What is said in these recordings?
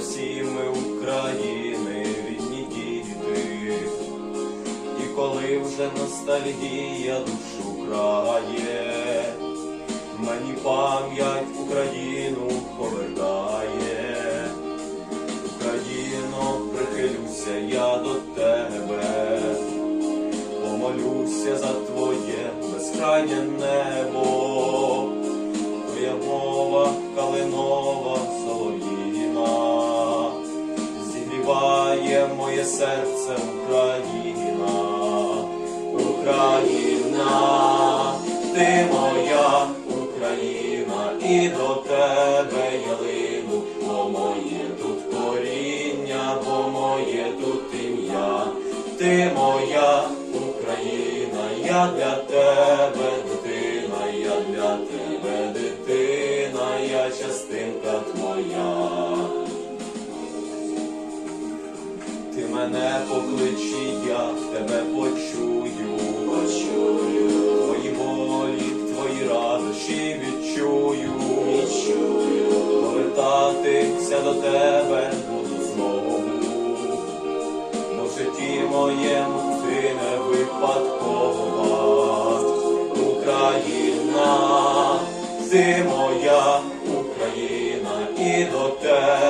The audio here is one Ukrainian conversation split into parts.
всі ми України рідні діти. І коли вже ностальгія душу крає, мені пам'ять Україну повертає. Україно, прихилюся я до тебе, помолюся за твоє безкрайнє небо, моє серце Україна, Україна, ти моя Україна, і до тебе я лину, бо моє тут коріння, бо моє тут ім'я, ти моя Україна, я для тебе мене покличі, я тебе почую, почую, твої болі, твої радощі відчую, відчую, повертатися до тебе буду знову, бо в житті моєму ти не випадкова, Україна, ти моя Україна, і до тебе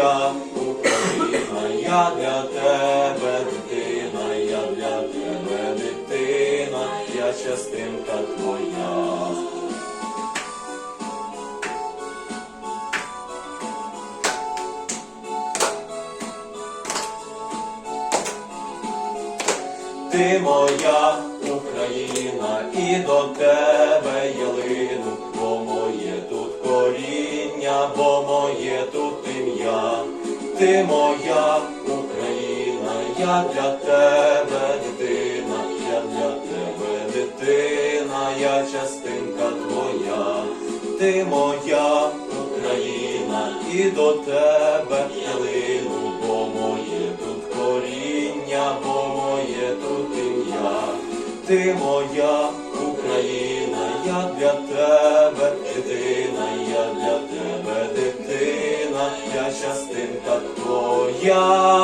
моя Україна, я для тебе дитина, я для тебе дитина, я частинка твоя. Ти моя Україна, і до тебе моє тут ім'я. Ти моя Україна, я для тебе дитина, я для тебе дитина, я частинка твоя. Ти моя Україна, і до тебе я лину, бо моє тут коріння, бо моє тут ім'я. Ти моя Україна, я для тебе дитина, я для тебе частинка твоя.